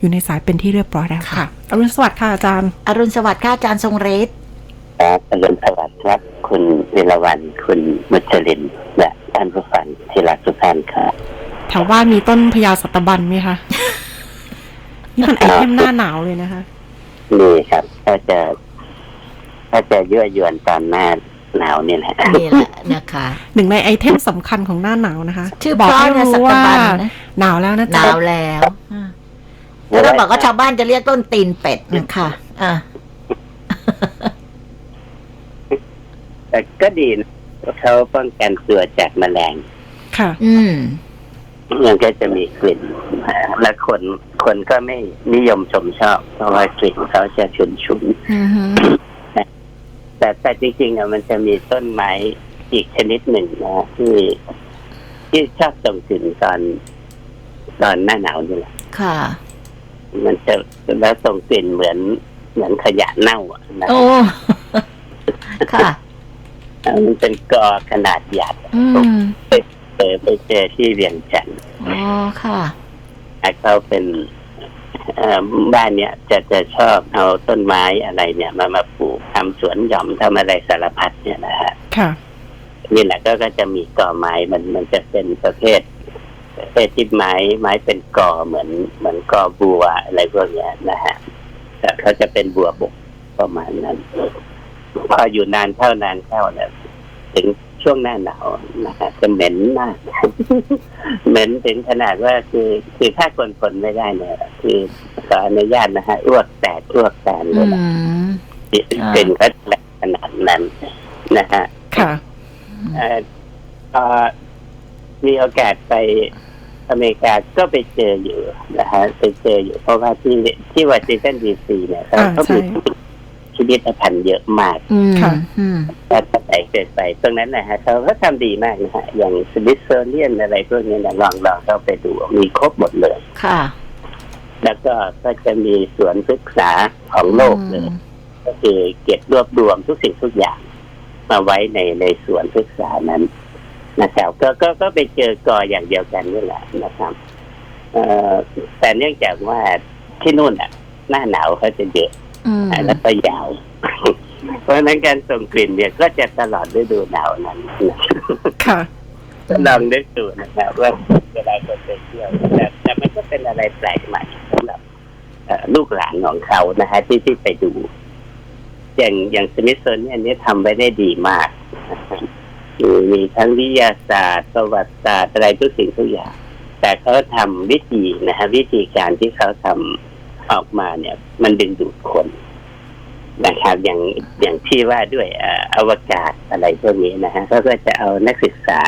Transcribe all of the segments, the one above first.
อยู่ในสายเป็นที่เรียบร้อยแล้วค่ะ อรุณสวัสดิ์ค่ะอาจารย์ อรุณสวัสดิ์ค่ะอาจารย์ทรงฤทธิ์ครับอรุณสวัสดิ์ครับ คุณวิรวันคุณมุชลินและท่านผู้ฟังที่รักทุกท่านครับแถวบ้านมีต้นพญาสัตบันไหมคะ นี่มันไอเทมหน้าหนาวเลยนะคะนี่ครับก็จะก็จะยั่วยวนตอนหน้าหนาวนี่แหละนี่แหละนะคะหนึ่งในไอเทมสำคัญของหน้าหนาวนะคะ ชื่อบอกเพราะให้นะสัรู้ตว่าบันนะหนาวแล้วนะหจ๊ะนาวแล้วอะ แล้วเราบอกว่าชาวบ้านจะเรียกต้นตีนเป็ดนะคะอะแต่ก็ดีนะเขาป้องกันตัวจากแมลงค่ะ อืมมันก็จะมีกลิ่นและคนคนก็ไม่นิยมชมชอบ เพราะว่ากลิ่นเขาจะฉุนฉุนอือฮึๆแต่แต่จริงๆอะมันจะมีต้นไม้อีกชนิดหนึ่งนะที่ที่ชอบส่งกลิ่นตอนตอนหน้าหนาวนี่แหละค่ะ มันจะแล้วส่งกลิ่นเหมือนเหมือนขยะเน่าอะนะโอ้ ค่ะ มันเป็นกอขนาดใหญ่อืมเจอไปเจอที่เวียงจันทร์อ๋อค่ะแล้วเขาเป็นเอ่อบ้านเนี้ยจะจะชอบเอาต้นไม้อะไรเนี่ยมามาปลูกทำสวนหย่อมทำอะไรสารพัดเนี่ยนะฮะค่ะ นี่แหละก็ก็จะมีกอไม้มันมันจะเป็นประเภท ประเภทที่ไม้ไม้เป็นกอเหมือนเหมือนกอบัวอะไรพวกเนี้ยนะฮะแต่เขาจะเป็นบัวบกประมาณนั้นพออยู่นานเข้านานเข้าเนี่ยถึงช่วงหน้าหนาวนะฮะจะเหม็นมากเหม็นถึงขนาดว่าคือคือถ้าคนคนไม่ได้เนี่ย คือขออนุญาตนะฮะอ้วกแตกอ้วกแตนเลอืยนะมเป็นก็แรงขนาดนั้นนะฮะค่ะเอ่อพอมีโอกาสไป อเมริกาก็ไปเจออยู่นะฮะไปเจออยู่เพราะว่าที่ที่วอชิงตันดีซีเนี่ยเขาอ่าเขาใช่มีชีวิตพันธุ์เยอะมากอืมค่ะอืมถ้าไปเกิดไป ตรงนั้นนะฮะเขาก็ทำดีมากนะฮะ อย่างสมิธโซเนียนอะไรพวกนี้นะลองลองเข้าไปดูมีครบหมดเลย ค่ะ แล้วก็ก็จะมีสวนศึกษาของโลกเลย ก็คือเก็บรวบรวมทุกสิ่งทุกอย่าง มาไว้ในในสวนศึกษานั้น นะครับก็ก็ก็ไปเจอกออย่างเดียวกันนี่แหละนะครับเอ่อแต่เนื่องจากว่าที่นู่นอะ หน้าหนาวเขาจะเยอะอืมแล้วก็ยาว เพราะฉะนั้นการส่งกลิ่นเนี่ยก็จะตลอดฤดูหนาวนั้นนะค่ะลองนึกดูนะครับว่าเวลาคนไปเที่ยวแต่แต่มันก็เป็นอะไรแปลกใหม่สำหรับเอ่อลูกหลานของเขานะฮะที่ที่ไปดู อย่างอย่างสมิธโซเนียนเนี่ยทำไว้ได้ดีมากนะ ครับมีทั้งวิทยาศาสตร์ประวัติศาสตร์อะไรทุกสิ่งทุกอย่าง แต่เขาทำวิธีนะฮะวิธีการที่เขาทำออกมาเนี่ย มันดึงดูดคนนะครับอย่างอย่างที่ว่าด้วยออวกาศอะไรพวกนี้นะฮะเขาก็จะเอานักศึกษา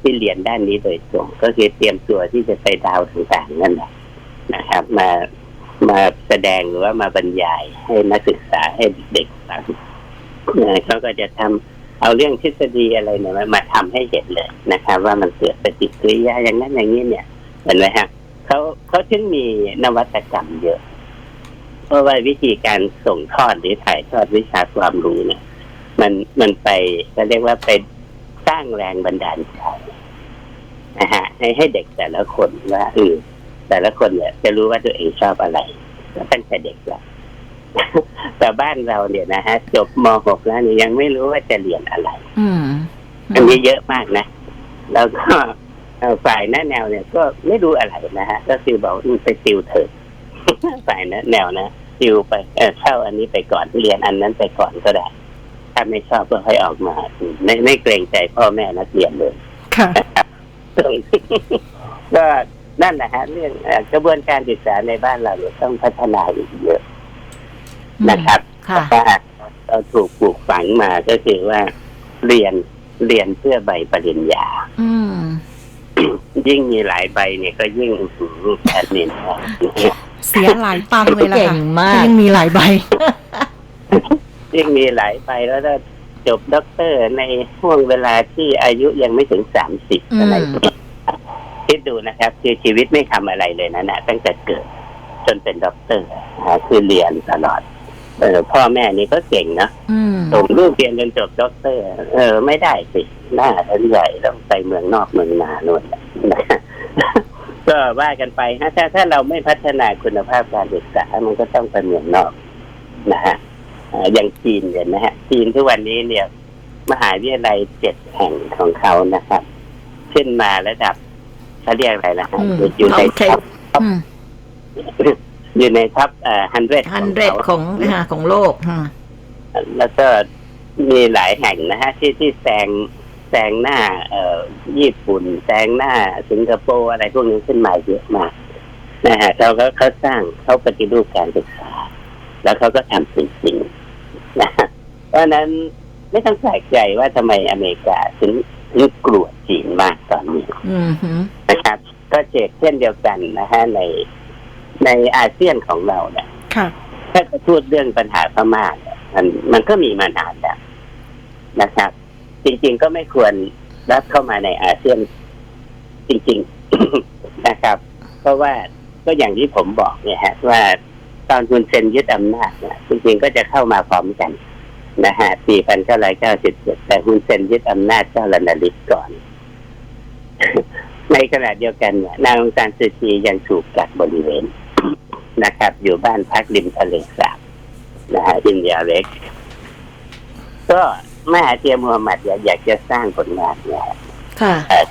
ที่เรียนด้านนี้โดยตรงก็คือเตรียมตัวที่จะไปดาวต่างๆนั่นแหละนะครับ มามาแสดงหรือว่ามาบรรยายให้นักศึกษาให้เด็กๆฟังเขาก็จะทำ เอาเรื่องทฤษฎีอะไรเนี่ยมามาทำให้เห็นเลยนะครับ ว่ามันเกิดปฏิกิริยาอย่างนั้นอย่างนี้เนี่ยเห็นไหมฮะเขาเขาถึงมีนวัตกรรมเยอะ เพราะว่าวิธีการส่งทอดหรือถ่ายทอดวิชาความรู้เนี่ยมันมันไปก็เรียกว่าไปสร้างแรงบันดาลใจนะฮะให้ให้เด็กแต่ละคนว่าเออแต่ละคนเนี่ยจะรู้ว่าตัวเองชอบอะไรตั้งแต่เด็กแล้ว แต่บ้านเราเนี่ยนะฮะจบม .6 แล้วเนี่ยยังไม่รู้ว่าจะเรียนอะไร อืมอันนี้เยอะมากนะ แล้วก็เอ่อฝ่ายหน้าแนวเนี่ยก็ไม่รู้อะไรนะฮะ ก็คือบอกอืมไปติวเถอะฝ่ายหน้าแนวนะติวไปเออเข้าอันนี้ไปก่อนเรียนอันนั้นไปก่อนก็ได้ ถ้าไม่ชอบก็ค่อยออกมาอืมไม่ไม่เกรงใจพ่อแม่นักเรียนเลยค่ะก็นั่นแหละฮะเรื่องเอ่อกระบวนการศึกษาในบ้านเราเนี่ยต้องพัฒนาอีกเยอะ นะครับค่ะเพราะว่าเราถูกปลูกฝังมาก็คือว่าเรียนเรียนเพื่อใบปริญญา อืม ยิ่งมีหลายใบเนี่ยก็ยิ่งอื้อหือแอดมินนะเสียหลายตังค์เลยล่ะเก่ค่ะงมากยังมีหลายใบ ยิ่งมีหลายใบแล้วก็จบด็อกเตอร์ในห่วงเวลาที่อายุยังไม่ถึงสามสิบอืมอะไรอย่างเงี้ยคิดดูนะครับ คือชีวิตไม่ทำอะไรเลยนะนะตั้งแต่เกิดจนเป็นด็อกเตอร์อ่าคือเรียนตลอด เออพ่อแม่นี่ก็เก่งเนาะอืมส่งลูกเรียนจนจบด็อกเตอร์ เออ ไม่ได้สิหน้าท่านใหญ่ต้องไปเมืองนอกเมืองนาโน่นนะพก็ว่ากันไปฮะถ้าถ้าเราไม่พัฒนาคุณภาพการศึกษามันก็ต้องไปเมืองนอกนะฮะอ่าอย่างจีนเนี่ยนะฮะจีนทุกวันนี้เนี่ย มหาวิทยาลัยเจ็ดแห่งของเขานะครับ ขึ้นมาระดับเขาเรียกอะไรนะฮะอืมอยู่ในโอเคท็อป อืมอยู่ในท็อปเอ่อฮันเดฮันเดรดของอ่าของโลกอ่าแล้วก็มีหลายแห่งนะฮะ ที่ที่แซงแซงหน้า เอ่อญี่ปุ่นแซงหน้าสิงคโปร์อะไรพวกนี้ขึ้นมาเยอะมากนะฮะเขาก็เขาสร้างเขาปฏิรูปการศึกษา แล้วเขาก็ทำสิ่งสิ่งๆนะฮะเพราะฉะนั้นไม่ต้องแปลกใจว่าทำไมอเมริกาถึงถึงกลัวจีนมากตอนนี้อืมหืมนะครับ ก็เจกเช่นเดียวกันนะฮะใน ในอาเซียนของเราเนี่ยค่ะ ถ้าจะพูดเรื่องปัญหาพม่าเนี่ยมันมันก็มีมานานแล้วนะครับ จริง ๆก็ไม่ควรรับเข้ามาในอาเซียนจริง ๆนะครับ เพราะว่าก็อย่างที่ผมบอกเนี่ยฮะ ว่าตอนคุณเซนยึดอำนาจเนี่ยจริงๆก็จะเข้ามาพร้อมกันนะฮะปีพันเก้าร้อยเก้าสิบเจ็ดแต่คุณเซนยึดอำนาจเจ้าลนาลิศก่อน ในขณะเดียวกันเนี่ยนางองซานซูจียังถูกกักบริเวณ นะครับ อยู่บ้านพักริมทะเลสาบนะฮะอินเดียเล็ก ก็มหาเทียมูฮัมหมัดอยากอยากจะสร้างผลงานเนี่ยค่ะเอ่อ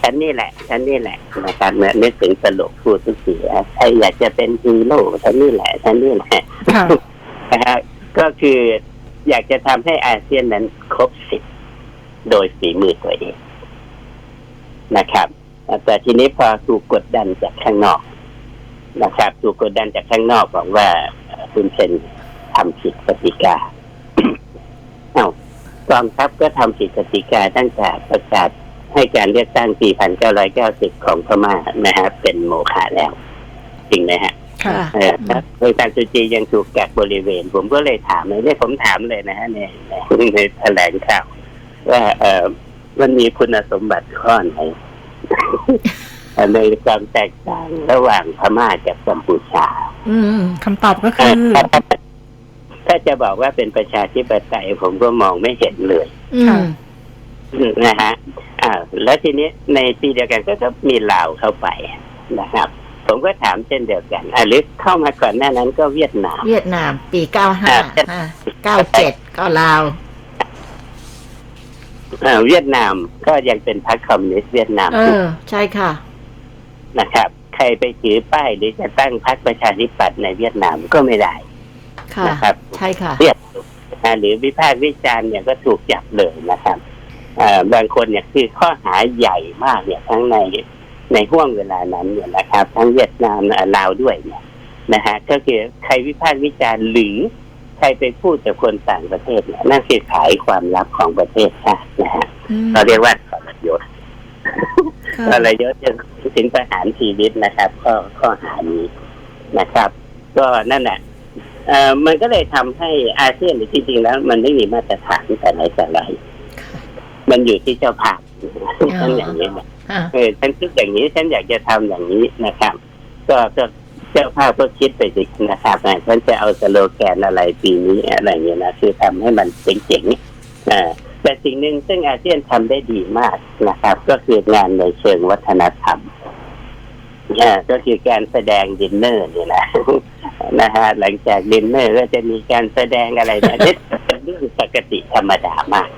ฉันนี่แหละ ฉันนี่แหละนะครับเมื่อนึกถึงตลกพูดทุกทีนะใครอยากจะเป็นฮีโร่ฉันนี่แหละ ฉันนี่แหละค่ะนะฮะก็คืออยากจะทำให้อาเซียนนั้นครบสิบโดยฝีมือตัวเองนะครับ แต่ทีนี้พอถูกกดดันจากข้างนอก นะครับถูกกดดันจากข้างนอกบอกว่าเอ่อคุณเซนทำผิดกติกาเอ้ากองทัพก็ทำผิดกติกาตั้งแต่ประกาศให้การเลือกตั้งปี1990 ของพม่านะฮะเป็นโมฆะแล้ว จริงไหมฮะค่ะเออแล้วโดยการสุจียังถูกกักบริเวณ ผมก็เลยถามเลยเนี่ยผมถามเลยนะฮะในในในแถลงข่าวว่าเออมันมีคุณสมบัติข้อไหน ในความแตกต่างระหว่างพม่ากับกัมพูชา อืมคำตอบก็เอ่คืออถ้าถ้าจะบอกว่าเป็นประชาธิปไตยผมก็มองไม่เห็นเลยอืมค่ะนะฮะอ่าแล้วทีนี้ในปีเดียวกันก็ก็มีลาวเข้าไปนะครับ ผมก็ถามเช่นเดียวกันอ่าหรือเข้ามาก่อนหน้านั้นก็เวียดนาม เวียดนาม ปีเก้าห้าอ่าเก้าเจ็ดก็ลาวเอ่อเวียดนามก็ยังเป็นพรรคคอมมิวนิสต์เวียดนาม เออ ใช่ค่ะ นะครับ ใครไปถือป้ายหรือจะตั้งพรรคประชาธิปัตย์ในเวียดนามก็ไม่ได้ค่ะนะครับ ใช่ค่ะ เรียกอ่าหรือวิพากษ์วิจารณ์เนี่ยก็ถูกจับเลยนะครับอ่าบางคนเนี่ยคือข้อหาใหญ่มากเนี่ยทั้งในในห่วงเวลานั้นเนี่ยนะครับ ทั้งเวียดนามอ่าลาวด้วยเนี่ยนะฮะก็คือใครวิพากษ์วิจารณ์หรือใครไปพูดกับคนต่างประเทศเนี่ยนั่นคือขายความลับของประเทศชาตินะฮะอืมเราเรียกว่าทรยศค่ะ ทรยศจนถึงประหารชีวิตนะครับ ข้อข้อหานี้นะครับ ก็นั่นแหละเอ่อมันก็เลยทำให้อาเซียนจริงๆแล้ว มันไม่มีมาตรฐานแต่ไหนแต่ไรมันอยู่ที่เจ้าภาพฉันอย่างนี้นะอ่าเออฉันคิดอย่างนี้ฉันอยากจะทำอย่างนี้นะครับ ก็ก็เจ้าภาพก็คิดไปสินะครับอ่าฉันจะเอาสโลแกนอะไรปีนี้อะไรอย่างเงี้ยนะคือทำให้มันเจ๋งๆอ่า แต่สิ่งหนึ่งซึ่งอาเซียนทำได้ดีมากนะครับ ก็คืองานในเชิงวัฒนธรรมอ่าก็คือการแสดงดินเนอร์นี่นะนะฮะหลังจากดินเนอร์ก็จะมีการแสดงอะไรเนี่ยเป็นเรื่องปกติธรรมดามาก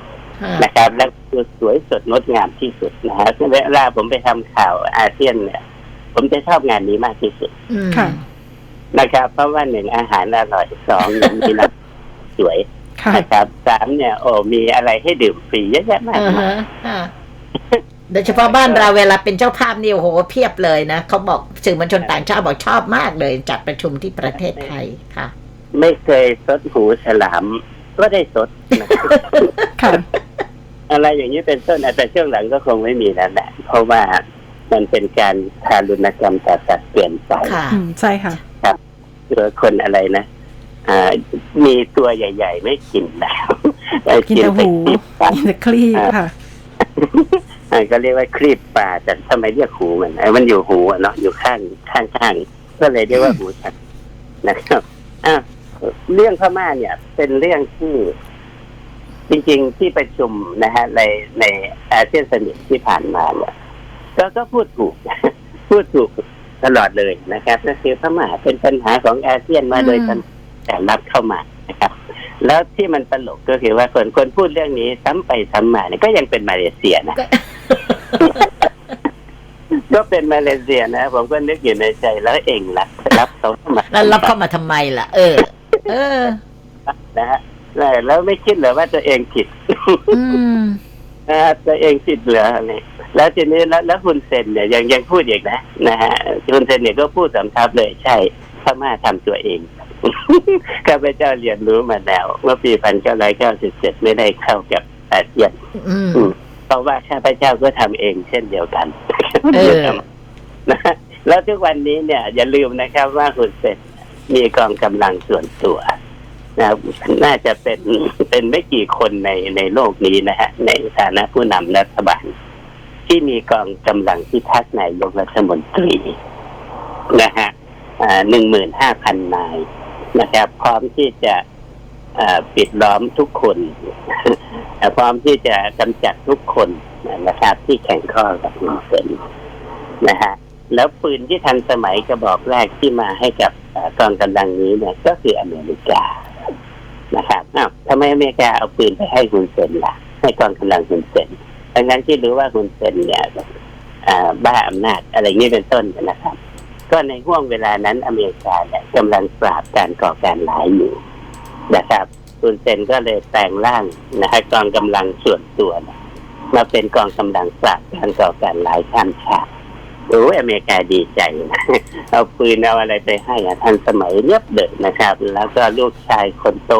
อ่านะครับ และคือสวยสดงดงามที่สุดนะฮะเวลาผมไปทำข่าวอาเซียนเนี่ย ผมจะชอบงานนี้มากที่สุดอืมค่ะนะครับ เพราะว่าหนึ่งอาหารอร่อยสองมีนักสวย ค่ะนะครับสามเนี่ยโอ้มีอะไรให้ดื่มฟรีเยอะแยะมากอ่ามาย ฮะอ่าโดยเฉพาะบ้านเราเวลาเป็นเจ้าภาพนี่โอ้โหเพียบเลยนะเขาบอกสื่อมวลชนต่างชาติบอกชอบมากเลยจัดประชุมที่ประเทศไทยค่ะ ไม่เคยซดหูฉลาม ก็ได้ซดนะครับค่ะ อะไรอย่างนี้เป็นต้นแต่ช่วงหลังก็คงไม่มีแล้วแหละเพราะว่ามันเป็นการทารุณกรรมต่อสัตว์เปลี่ยนไปค่ะ อืมใช่ค่ะหรือคนอะไรนะอ่า มีตัวใหญ่ ๆ ไม่กินแล้วเอ่อกินแต่หูคลิปปลากินแต่คลีบค่ะอ่าก็เรียกว่าคลีบปลาแต่ทำไมเรียกหูมันไอ้มันอยู่หูอะเนาะอยู่ข้างข้างข้างก็เลยเรียกว่าหูฉันนะครับอะเรื่องพม่าเนี่ย เป็นเรื่องที่จริงๆที่ประชุมนะฮะในในอาเซียนสมิตที่ผ่านมาเนี่ยก็ก็พูดถูก พูดถูกตลอดเลยนะครับก็คือพม่าเป็นปัญหาของอาเซียนมาโดยตลอด แต่รับเข้ามานะครับ แล้วที่มันตลกก็คือว่าคนคนพูดเรื่องนี้ซ้ำไปซ้ำมาเนี่ยก็ยังเป็นมาเลเซียนะก็ก็เป็นมาเลเซียนะผมก็นึกอยู่ในใจแล้วเองรับรับเขาเข้ามาแล้วรับเข้ามาทำไมล่ะ เออ เออนะฮะแล้วแล้วไม่คิดเหรอว่าตัวเองผิดอืมนะฮะตัวเองผิดเหรออะไรแล้วทีนี้แล้วแล้วคุณเซนเนี่ยยังยังพูดอีกนะนะฮะคุณเซนเนี่ยก็พูดสำทับเลยใช่พม่าทำตัวเอง ข้าพเจ้าเรียนรู้มาแล้วเมื่อปีพันเก้าร้อยเก้าสิบเจ็ดไม่ได้เข้ากับอาเซียนอืมอืมเพราะว่าข้าพเจ้าก็ทำเองเช่นเดียวกันเออนะแล้วทุกวันนี้เนี่ย อย่าลืมนะครับว่าคุณเซนมีกองกำลังส่วนตัวนะครับน่าจะเป็นเป็นไม่กี่คนในในโลกนี้นะฮะ ในฐานะผู้นำรัฐบาล ที่มีกองกำลังที่ทักนายกรัฐมนตรีนะฮะหนึ่งหมื่นห้าพันนาย นะครับ พร้อมที่จะปิดล้อมทุกคนพร้อมที่จะกำจัดทุกคนนะครับ ที่แข่งข้อกับคุณเซนนะฮะแล้วปืนที่ทันสมัยกระบอกแรกที่มาให้กับกองกำลังนี้เนี่ย ก็คืออเมริกานะครับอ้าวทำไมอเมริกาเอาปืนไปให้คุณเซนล่ะ ให้กองกำลังคุณเซนดังนั้นที่รู้ว่าคุณเซนเนี่ยบ้าอำนาจอะไรนี้เป็นต้นนะครับ ก็ในห่วงเวลานั้นอเมริกาเนี่ยกำลังปราบการก่อการร้ายอยู่นะครับคุณเซนก็เลยแปลงร่างนะฮะกองกำลังส่วนตัวเนี่ยมาเป็นกองกำลังปราบการก่อการร้ายข้ามชาติโอ้ยอเมริกาดีใจนะเอาปืนเอาอะไรไปให้อะทันสมัยเรียบเดินนะครับ แล้วก็ลูกชายคนโต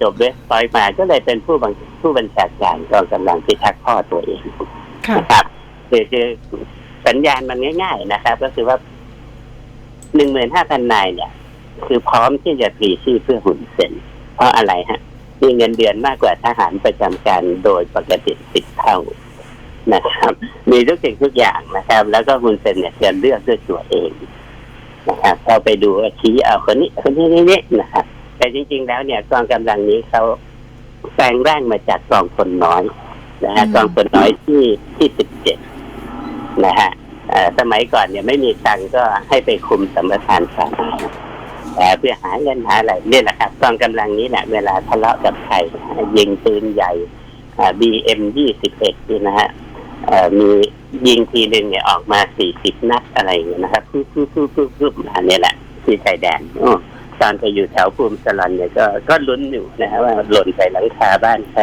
จบเวสต์พอยต์มาก็เลยเป็นผู้บังผู้บัญชาการกองกำลังพิทักษ์พ่อตัวเองค่ะนะครับคือคือสัญญาณมันง่าย ๆ นะครับ ก็คือว่า หนึ่งหมื่นห้าพันนายเนี่ย คือพร้อมที่จะปรีชีพเพื่อหุ่นเซนเพราะอะไรฮะมีเงินเดือนมากกว่าทหารประจำการโดยปกติสิบเท่านะครับ มีทุกสิ่งทุกอย่างนะครับ แล้วก็คุณเซนเนี่ยจะเลือกด้วยตัวเองนะครับเราไปดูว่าชี้เอาคนนี้คนนี้นี่นี่นะครับ แต่จริง ๆ แล้วเนี่ยกองกำลังนี้เขาแปลงร่างมาจากกองพลน้อยนะฮะอืมกองพลน้อยที่ที่สิบเจ็ดนะฮะเอ่อ สมัยก่อนเนี่ยไม่มีตังก็ให้ไปคุมสัมปทานสาธารณะแต่เพื่อหาเงินหาอะไรเนี่ยแหละครับกองกำลังนี้แหละเวลาทะเลาะกับใครยิงปืนใหญ่บีเอ็มยี่สิบเอ็ดนี่นะฮะมียิงทีหนึ่งเนี่ยออกมาสี่สิบนัดอะไรอย่างเงี้ยนะครับปุ๊บปุ๊บปุ๊บปุ๊บปุ๊บมาเนี่ยแหละที่ชายแดนโอ้ตอนไปอยู่แถวภูมิสลันเนี่ยก็ก็ลุ้นอยู่นะฮะว่าหล่นใส่หลังคาบ้านใคร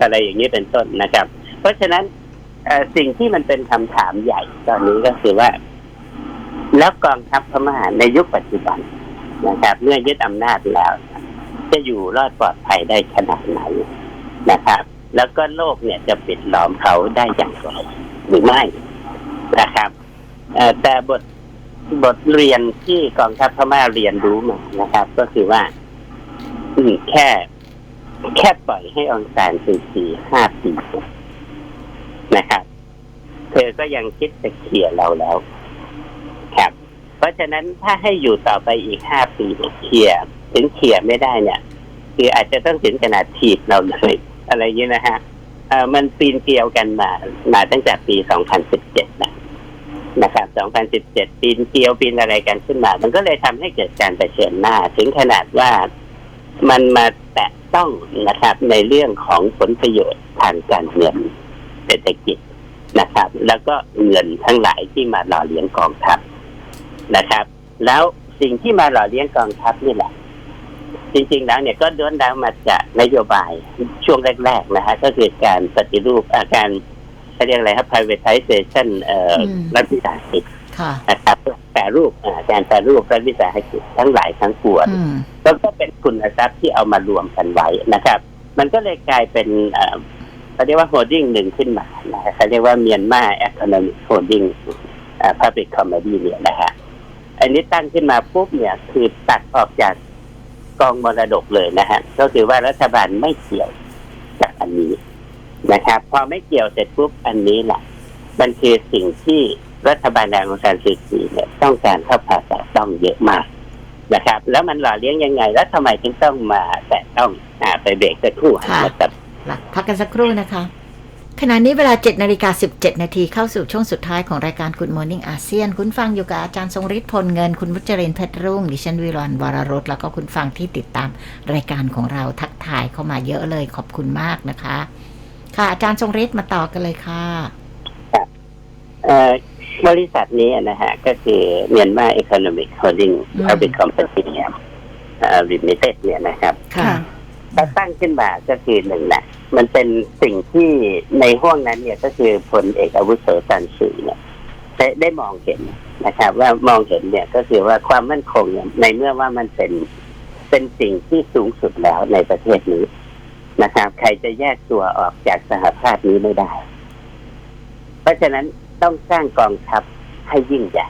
อะไรอย่างนี้เป็นต้นนะครับ เพราะฉะนั้น สิ่งที่มันเป็นคำถามใหญ่ตอนนี้ก็คือว่า แล้วกองทัพพม่าในยุคปัจจุบันนะครับ เมื่อยึดอำนาจแล้ว จะอยู่รอดปลอดภัยได้ขนาดไหนนะครับ แล้วก็โลกเนี่ยจะปิดล้อมเขาได้อย่างไรหรือไม่นะครับแต่บทบทเรียนที่กองทัพพม่าเรียนรู้มานะครับ ก็คือว่าแค่แค่ปล่อยให้องซานซูจีห้าปี นะครับ เธอก็ยังคิดจะเขี่ยเราแล้ว ครับ เพราะฉะนั้นถ้าให้อยู่ต่อไปอีกห้าปีเขี่ยถึงเขี่ยไม่ได้เนี่ย คืออาจจะต้องถึงขนาดถีบเราเลย อะไรอย่างนี้นะฮะเอ่อมันปีนเกลียวกันมา มาตั้งแต่ปี2017นสิบเจ็ดนะนะครับ 2017 ปีนเกลียวปีนอะไรกันขึ้นมา มันก็เลยทำให้เกิดการเผชิญหน้า ถึงขนาดว่ามันมาแตะต้องนะครับในเรื่องของผลประโยชน์ทางการเงิน เศรษฐกิจนะครับ แล้วก็เงินทั้งหลายที่มาหล่อเลี้ยงกองทัพนะครับ แล้วสิ่งที่มาหล่อเลี้ยงกองทัพนี่แหละ จริงๆแล้วเนี่ยก็ด้วนดาวมาจากนโยบายช่วงแรกๆนะฮะก็คือการปฏิรูปอาการเขาเรียกอะไรครับ privatization เอ่ออมรัฐวิสาหกิจค่ะนะครับแปรรูปอ่าการแปรรูปรัฐวิสาหกิจทั้งหลายทั้งปวงอืมแล้วก็เป็นคุณทรัพย์ที่เอามารวมกันไว้นะครับ มันก็เลยกลายเป็น เขาเรียกว่าโฮดดิ้งหนึ่งขึ้นมานะเขาเรียกว่าเมียนมาแอคโนมิกโฮดดิ้งพับลิกคอมเมดี้เนี่ยนะฮะอันนี้ตั้งขึ้นมาปุ๊บเนี่ยคือตัดออกจากกองมรดกเลยนะฮะก็คือว่ารัฐบาลไม่เกี่ยวกับอันนี้นะครับ พอไม่เกี่ยวเสร็จปุ๊บอันนี้แหละมันคือสิ่งที่รัฐบาลนายองซานซูจีเนี่ยต้องการเข้าผ่าแตะต้องเยอะมากนะครับ แล้วมันหล่อเลี้ยงยังไง แล้วทำไมถึงต้องมาแตะต้องอ่าไปเบรกสักครู่ค่ะนะครับ พักกันสักครู่นะคะ ขณะนี้เวลา7นาฬิกา17 นาทีเข้าสู่ช่วงสุดท้ายของรายการ Good Morning อาเซียน คุณฟังอยู่กับอาจารย์ทรงฤทธิ์พลเงิน คุณวัชรินทร์เพชรรุ่ง ดิฉันวิรันวรรสแล้วก็คุณฟังที่ติดตามรายการของเราทักทายเข้ามาเยอะเลยขอบคุณมากนะคะ ค่ะ อาจารย์ทรงฤทธิ์มาต่อกันเลยค่ะเอ่อบริษัทนี้นะฮะ ก็คือเมียนมา Economic Holding อืม Public Company เนี่ยเอ่อ Limited เนี่ยนะครับ ค่ตั้งขึ้นมาก็คือหนึ่งแหละมันเป็นสิ่งที่ในห้วงนั้นเนี่ยก็คือพลเอกอาวุโสตันสือเนี่ยได้ได้มองเห็นนะครับ ว่ามองเห็นเนี่ยก็คือว่าความมั่นคงเนี่ยในเมื่อว่ามันเป็นเป็นสิ่งที่สูงสุดแล้วในประเทศนี้นะครับ ใครจะแยกตัวออกจากสหภาพนี้ไม่ได้ เพราะฉะนั้นต้องสร้างกองทัพให้ยิ่งใหญ่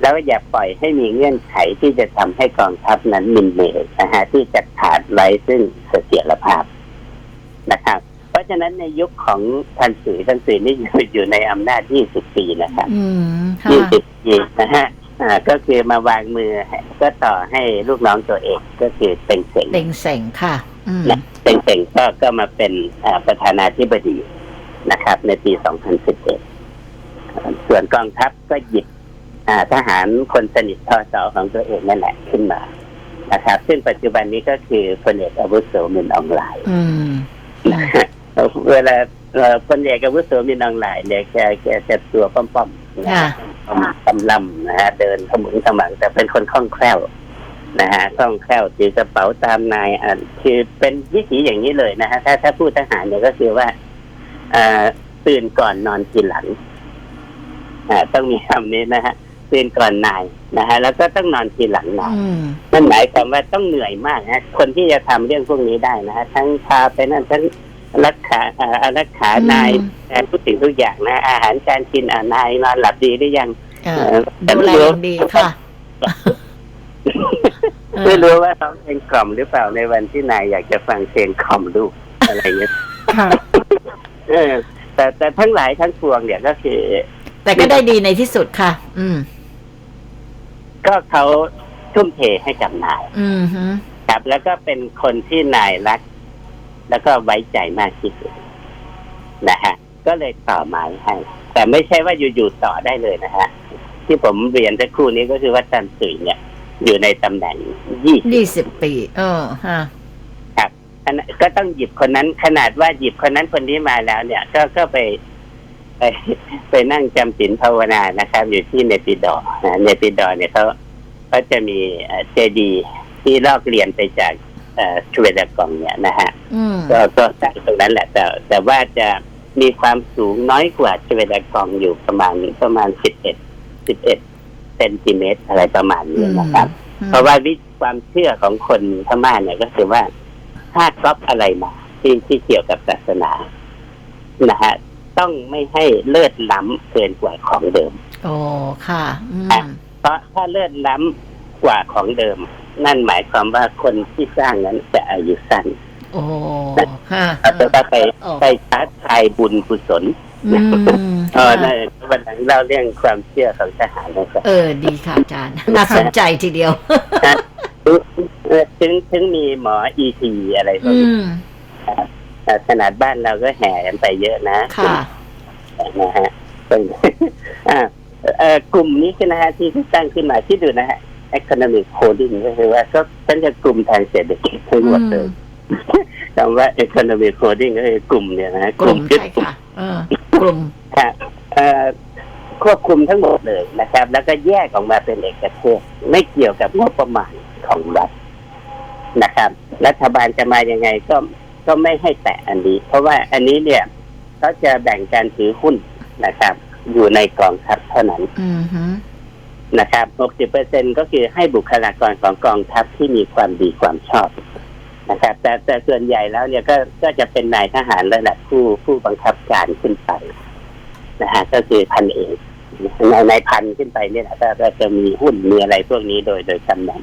แล้วอย่าปล่อยให้มีเงื่อนไขที่จะทำให้กองทัพนั้นมินเมย์นะฮะที่จะขาดไร้ซึ่งเสถียรภาพนะครับ เพราะฉะนั้นในยุคของทันสือทันสือนี่อยู่อยู่ในอำนาจ 20 ปีนะครับอืมค่ะ20 ปีนะฮะอ่าก็คือมาวางมือให้ก็ต่อให้ลูกน้องตัวเองก็คือเป็นเสงเต็งเสงค่ะอืมนะเป็นเสงก็ก็มาเป็นอ่าประธานาธิบดีนะครับ ในปี 2011 ส่วนกองทัพก็หยิบอ่า ทหารคนสนิททอสอของตัวเองนั่นแหละขึ้นมานะครับ ซึ่งปัจจุบันนี้ก็คือพลเอกอาวุโสมินอองไลน์อืมนะฮะเวลาเอ่อพลเอกอาวุโสมินอองไลน์เนี่ยแกแกจะตัวป้อมๆนะค่ะฮะกำลำนะฮะเดินขมุงขมังแต่เป็นคนคล่องแคล่วนะฮะคล่องแคล่วถือกระเป๋าตามนายอะคือเป็นวิถีอย่างนี้เลยนะฮะถ้าถ้าพูดทหารเนี่ยก็คือว่าเอ่อตื่นก่อนนอนทีหลังอ่าต้องมีคำนี้นะฮะ ตื่นก่อนนายนะฮะแล้วก็ต้องนอนทีหลังนายอืมนั่นหมายความว่าต้องเหนื่อยมากนะคนที่จะทำเรื่องพวกนี้ได้นะฮะทั้งพาไปนั่นทั้งรักขาเอ่อรักขานายอืมแทนทุกสิ่งทุกอย่างนะ อาหารการกินอ่านายนอนหลับดีหรือยังเอเอออดูแลอย่างดีค่ะเออไม่รู้ว่าร้องเพลงกล่อมหรือเปล่าในวันที่นายอยากจะฟังเพลงกล่อมลูกอะไรเงี้ยค่ะเออแต่แต่ทั้งหลายทั้งปวงเนี่ยก็คือ แต่ก็ได้ดีในที่สุดค่ะ อืม ก็เขาทุ่มเทให้กับนายอืมฮึครับ แล้วก็เป็นคนที่นายรัก แล้วก็ไว้ใจมากที่สุดนะฮะ ก็เลยต่อหมายให้ แต่ไม่ใช่ว่าอยู่ๆต่อได้เลยนะฮะ ที่ผมเรียนสักครู่นี้ก็คือว่าจันสุยเนี่ย อยู่ในตำแหน่งยี่สิบยี่สิบปี เออฮะอันนั้นก็ต้องหยิบคนนั้นขนาดว่าหยิบคนนั้นคนนี้มาแล้วเนี่ย ก็ก็ไป ไปไปนั่งจำศีลภาวนานะครับ อยู่ที่เนปิดอร์นะเนปิดอร์เนี่ยเขาเขาจะมีเจดีที่ลอกเรียนไปจากเอ่อชเวดากองเนี่ยนะฮะอืมก็ก็สร้างตรงนั้นแหละ แต่ แต่ว่าจะมีความสูงน้อยกว่าชเวดากองอยู่ประมาณประมาณสิบเอ็ดสิบเอ็ดเซนติเมตรอะไรประมาณนี้นะครับ เพราะว่าวิความเชื่อของคนพม่าเนี่ยก็คือว่าถ้าก๊อปอะไรมาที่ที่เกี่ยวกับศาสนานะฮะ ต้องไม่ให้เลิศล้ำเกินกว่าของเดิมโอ้ค่ะอืมเพราะถ้าเลิศล้ำกว่าของเดิม นั่นหมายความว่าคนที่สร้างนั้นจะอายุสั้นโอ้ฮะเขาจะต้องไปโอ้ไปท้าทายบุญกุศลอืมเออนั่นวันหลังเล่าเรื่องความเชื่อของทหารนะครับเออดีค่ะอาจารย์น่าสนใจทีเดียวเออถึงถึงมีหมออีทีอะไรพวกอืนี้มเอ่อ ขนาดบ้านเราก็แห่กันไปเยอะนะค่ะนะฮะเป็นอ่าเอ่อกลุ่มนี้คือนะฮะที่ตั้งขึ้นมาที่ดูนะฮะ economic holding ก็คือว่าก็เป็นจะกลุ่มทางเศรษฐกิจทั้งหมดเลยคำว่า economic holding ก็คือกลุ่มเนี่ยนะฮะกลุ่มยึดใช่ค่ะเออกลุ่มค่ะเอ่อควบคุมทั้งหมดเลยนะครับ แล้วก็แยกออกมาเป็นเอกเทศไม่เกี่ยวกับงบประมาณของรัฐนะครับ รัฐบาลจะมายังไงก็ ก็ไม่ให้แตะอันนี้ เพราะว่าอันนี้เนี่ยเขาจะแบ่งการถือหุ้นนะครับ อยู่ในกองทัพเท่านั้นอืมฮึนะครับ 60%ก็คือให้บุคลากรของกองทัพที่มีความดีความชอบนะครับ แต่แต่ส่วนใหญ่แล้วเนี่ยก็ก็จะเป็นนายทหารระดับผู้ผู้บังคับการขึ้นไปนะฮะก็คือพันเอกในในพันขึ้นไปเนี่ยนะก็ก็จะมีหุ้นมีอะไรพวกนี้โดยโดยตำแหน่ง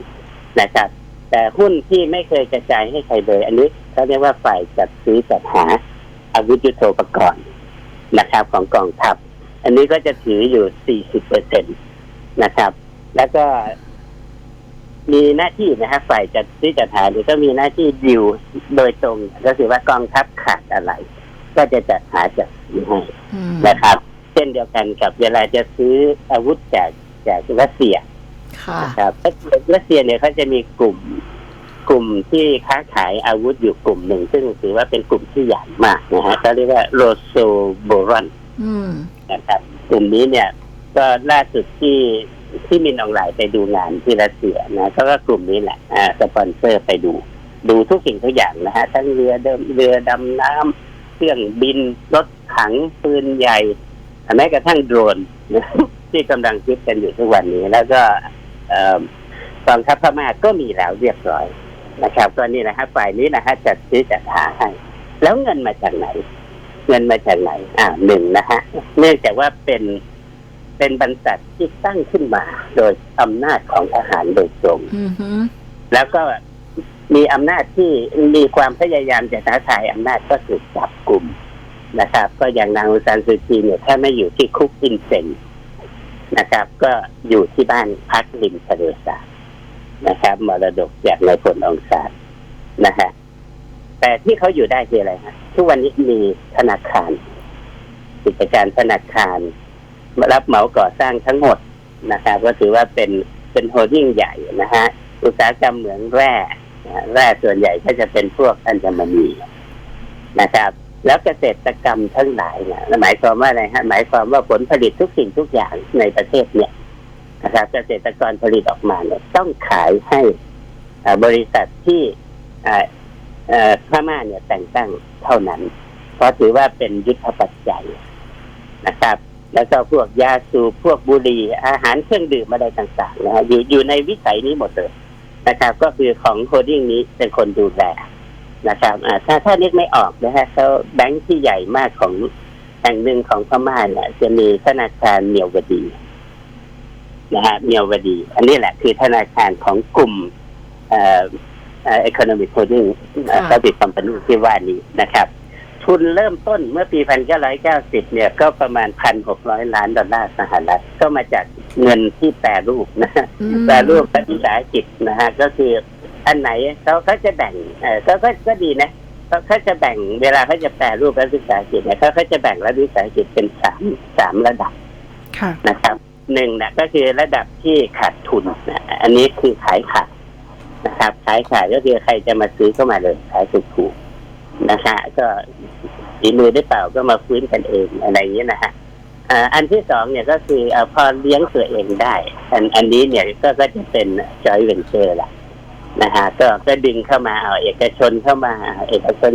นะครับ แต่หุ้นที่ไม่เคยกระจายให้ใครเลย อันนี้ เขาเรียกว่าฝ่ายจัดซื้อจัดหาอาวุธยุทโธปกรณ์นะครับของกองทัพ อันนี้ก็จะถืออยู่ 40เปอร์เซ็นตนะครับ แล้วก็มีหน้าที่นะครับฝ่ายจัดซื้อจัดหาเนี่ยก็มีหน้าที่ดิวโดยตรง ก็คือว่ากองทัพขาดอะไร ก็จะจัดหาจัดซื้อให้อืมนะครับ เช่นเดียวกันกับเวลาจะซื้ออาวุธจากจากรัสเซียค่ะครับรัสเซียเนี่ยเขาจะมีกลุ่ม กลุ่มที่ค้าขายอาวุธอยู่กลุ่มหนึ่ง ซึ่งถือว่าเป็นกลุ่มที่ใหญ่มากนะฮะเขาเรียกว่าโรโซโบรอนอืมนะครับกลุ่มนี้เนี่ย ก็ล่าสุดที่ที่มินออนไลน์ไปดูงานที่รัสเซียนะก็ก็กลุ่มนี้แหละอ่าสปอนเซอร์ไปดู ดูทุกสิ่งทุกอย่างนะฮะ ทั้งเรือเดิมเรือดำน้ำเครื่องบินรถถังปืนใหญ่แม้กระทั่งโดรนนะที่กำลังคิดกันอยู่ทุกวันนี้ แล้วก็เอ่อกองทัพพม่าก็มีแล้วเรียบร้อย นะครับก็นี่นะฮะฝ่ายนี้นะฮะจัดซื้อจัดหาให้แล้วเงินมาจากไหน เงินมาจากไหน อ่าหนึ่งนะฮะเนื่องจากว่าเป็นเป็นบรรษัทที่ตั้งขึ้นมา โดยอำนาจของทหารโดยตรงอือหือแล้วก็มีอำนาจที่มีความพยายามจะท้าทายอำนาจก็ถูกจับกลุ่มนะครับ ก็อย่างนางอุซานซูจีเนี่ยถ้าไม่อยู่ที่คุกอินเซนนะครับ ก็อยู่ที่บ้านพักริมทะเลสาบ นะครับมรดกจากนายพลองซานนะฮะแต่ที่เขาอยู่ได้คืออะไรฮะทุกวันนี้มีธนาคารกิจการธนาคารรับเหมาก่อสร้างทั้งหมดนะครับ ก็ถือว่าเป็นเป็นโฮลดิ้งใหญ่นะฮะอุตสาหกรรมเหมืองแร่แร่ส่วนใหญ่ก็จะเป็นพวกอัญมณีนะครับ แล้วเกษตรกรรมทั้งหลายเนี่ยหมายความว่าอะไรฮะหมายความว่าผลผลิตทุกสิ่งทุกอย่างในประเทศเนี่ย นะครับเกษตรกรผลิตออกมาเนี่ยต้องขายให้บริษัทที่พม่าเนี่ยแต่งตั้งเท่านั้น เพราะถือว่าเป็นยุทธปัจจัยนะครับ แล้วก็พวกยาสูบพวกบุหรี่อาหารเครื่องดื่มอะไรต่างๆนะฮะอยู่อยู่ในวิสัยนี้หมดเลยนะครับ ก็คือของโฮดดิ้งนี้เป็นคนดูแลนะครับอ่าถ้าถ้านึกไม่ออกนะฮะเขาแบงค์ที่ใหญ่มากของแห่งหนึ่งของพม่าเนี่ยจะมีธนาคารเมียววดี นะฮะเมียววดี อันนี้แหละคือธนาคารของกลุ่มเอ่อเอ่อ economic holding ค่ะ public company ที่ว่านี้นะครับ ทุนเริ่มต้นเมื่อปี 1990 เนี่ย ก็ประมาณ 1,600 ล้านดอลลาร์สหรัฐ ก็มาจากเงินที่แปรรูปนะฮะ อืม แปรรูปวิสาหกิจนะฮะก็คืออันไหนเขาเขาจะแบ่งเออก็ก็ก็ดีนะเขาเขาจะแบ่งเวลาเขาจะแปรรูปรัฐวิสาหกิจเนี่ยเขาเขาจะแบ่งรัฐวิสาหกิจเป็นสามสามระดับค่ะ นะครับ หนึ่งนะก็คือระดับที่ขาดทุนนะอันนี้คือขายขาดนะครับ ขายขาดก็คือใครจะมาซื้อเข้ามาเลย ขายถูกๆนะคะก็ฝีมือได้เปล่าก็มาฟื้นกันเองอะไรอย่างเงี้ยนะฮะอันที่สองเนี่ยก็คืออพอเลี้ยงตัวเองได้ อันอันนี้เนี่ยก็ก็จะเป็นจอยเวนเจอร์ละนะฮะก็ก็ดึงเข้ามาเอาเอกชนเข้ามาเอกชน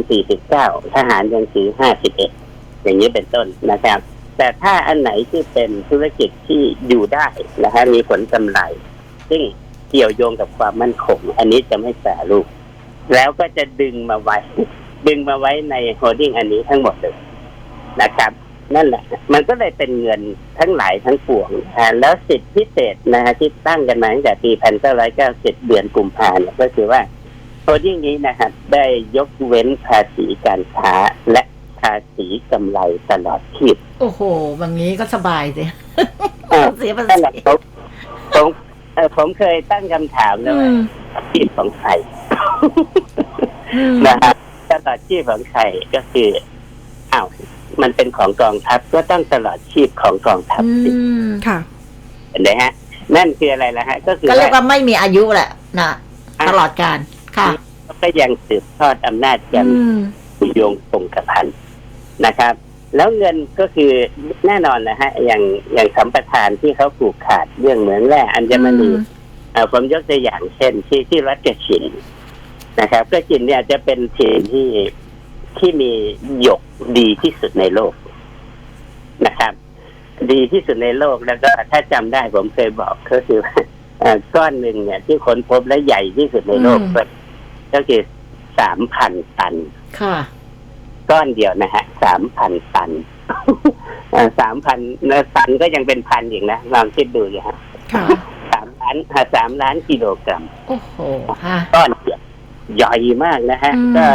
49ทหารยังถือ51อย่างนี้เป็นต้นนะครับ แต่ถ้าอันไหนที่เป็นธุรกิจที่อยู่ได้นะฮะมีผลกำไร ซึ่งเกี่ยวโยงกับความมั่นคง อันนี้จะไม่แปรรูปแล้วก็จะดึงมาไว้ ดึงมาไว้ในโฮดดิ้งอันนี้ทั้งหมดเลยนะครับ นั่นแหละ มันก็เลยเป็นเงินทั้งหลายทั้งปวงอ่าแล้วสิทธิพิเศษนะฮะที่ตั้งกันมาตั้งแต่ปี1990เดือนกุมภาเนี่ยก็คือว่าโฮดดิ้งนี้นะครับได้ยกเว้นภาษีการค้าและ ภาษีกำไรตลอดชีพโอ้โหบางนี้ก็สบายสิเออเสียภานั่นแหละษีผมผมเอ่อผมเคยตั้งคำถามนะอืว่ามอาชีพของใครอืมนะฮะตลอดชีพของใครก็คืออ้าวมันเป็นของกองทัพก็ต้องตลอดชีพของกองทัพอืสิมค่ะเห็นไหมฮะ นั่นคืออะไรล่ะฮะ ก็คือก็เรียกว่าว่าไม่มีอายุแหละนะตลอดการค่ะก็ยังสืบทอดอำนาจกันอืมโยงคงกระพัน นะครับ แล้วเงินก็คือแน่นอนนะฮะอย่างอย่างสัมปทานที่เขาผูกขาดเรื่องเหมืองแร่อัญมณีเอ่อผมยกตัวอย่างเช่น ที่ที่รัฐกระชินนะครับกระชินเนี่ยจะเป็นถิ่นที่ที่มีหยกดีที่สุดในโลกนะครับ ดีที่สุดในโลกแล้วก็ถ้าจำได้ผมเคยบอกก็คือว่าเอ่อก้อนหนึ่งเนี่ย ที่ค้นพบและใหญ่ที่สุดในโลกอืมก็ก็คือสามพันตัน ค่ะ ก้อนเดียวนะฮะสามพันตันสามพันตันก็ยังเป็นพันอีกนะลองคิดดูอยู่ฮะค่ะสามล้านสามล้านกิโลกรัมโอ้โหค่ะก้อนเดียวใหญ่มากนะฮะอืมก็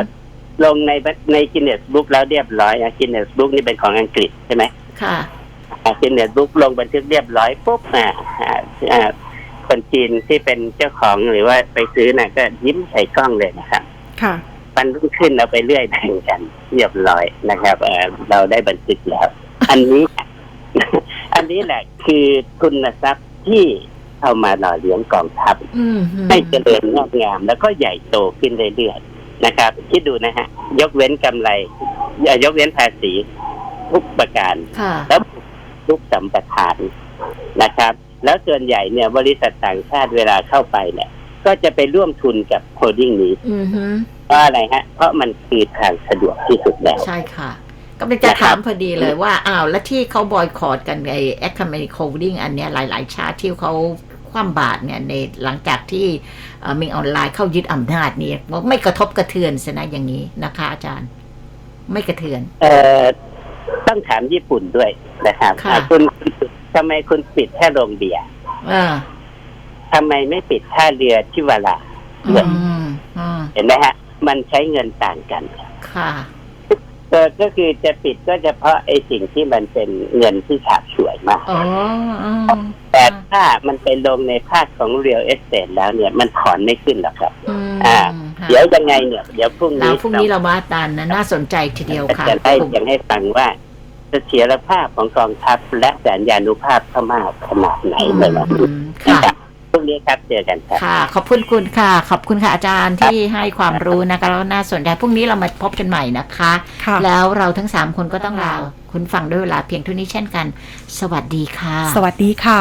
ลงในในกินเนสบุ๊กแล้วเรียบร้อยนะกินเนสบุ๊กนี่เป็นของอังกฤษใช่ไหมค่ะกินเนสบุ๊กลงบันทึกเรียบร้อยปุ๊บอ่าอ่าอ่าคนจีนที่เป็นเจ้าของหรือว่าไปซื้อน่ะก็ยิ้มใส่กล้องเลยนะครับ ค่ะ วันรุ่งขึ้นเราไปเรื่อยแบ่งกันเรียบร้อยนะครับเอ่อเราได้บันทึกแล้วอันนี้อันนี้แหละคือทุนทรัพย์ที่เอามาหล่อเลี้ยงกองทัพอืมให้เจริญงอกงาม แล้วก็ใหญ่โตขึ้นเรื่อยๆนะครับ คิดดูนะฮะ ยกเว้นกำไรเอ่อยกเว้นภาษีทุกประการค่ะแล้วทุกสัมปทานนะครับ แล้วส่วนใหญ่เนี่ยบริษัทต่างชาติเวลาเข้าไปเนี่ย ก็จะไปร่วมทุนกับโฮดดิ้งนี้อือฮึเพราะอะไรฮะ เพราะมันคือทางสะดวกที่สุดแล้ว ใช่ค่ะก็เป็นจะถามพอดีเลยว่าอ้าวแล้วที่เขาบอยคอรดกันไอ้แอคเคม n น c โคดิ้งอันเนี้ยหลาย ๆ ชาติที่เขาคว่ำบาตรเนี่ยในหลังจากที่เอ่อมีออนไลน์เข้ายึดอำนาจนี่บอกไม่กระทบกระเทือนสนะอย่างนี้นะคะ อาจารย์ ไม่กระเทือน เอ่อต้องถามญี่ปุ่นด้วยนะครับค่ะอ่าคุณคุณทำไมคุณปิดแค่โรงเบียร์เออ ทำไมไม่ปิดท่าเรือที่วาลาอืมอืมเห็นไหมฮะ มันใช้เงินต่างกันค่ะเออก็คือจะปิดก็เฉพาะไอ้สิ่งที่มันเป็นเงินที่ฉาบฉวยมากอ๋ออืมแต่ถ้ามันไปลงในภาคของเรียลเอสเตทแล้วเนี่ยมันถอนไม่ขึ้นหรอกครับอืมอ่าค่ะเดี๋ยวยังไงเนี่ย เดี๋ยวพรุ่งเรานี้พรุ่งนี้เรามาตานนะน่าสนใจทีเดียวค่ะจะได้ยังให้ฟังว่าเสถียรภาพของกองทัพและแสนยานุภาพพม่าขนาดไหนอืมเลยนะอืมค่ะครับ พรุ่งนี้ครับเจอกันครับค่ะ ขอบคุณคุณค่ะ ขอบคุณค่ะอาจารย์ที่ให้ความรู้นะคะแล้วน่าสนใจพรุ่งนี้เรามาพบกันใหม่นะคะ ค่ะ แล้วเราทั้งสามคนก็ต้องลาคุณฟังด้วยเวลาเพียงเท่านี้เช่นกัน สวัสดีค่ะ สวัสดีค่ะ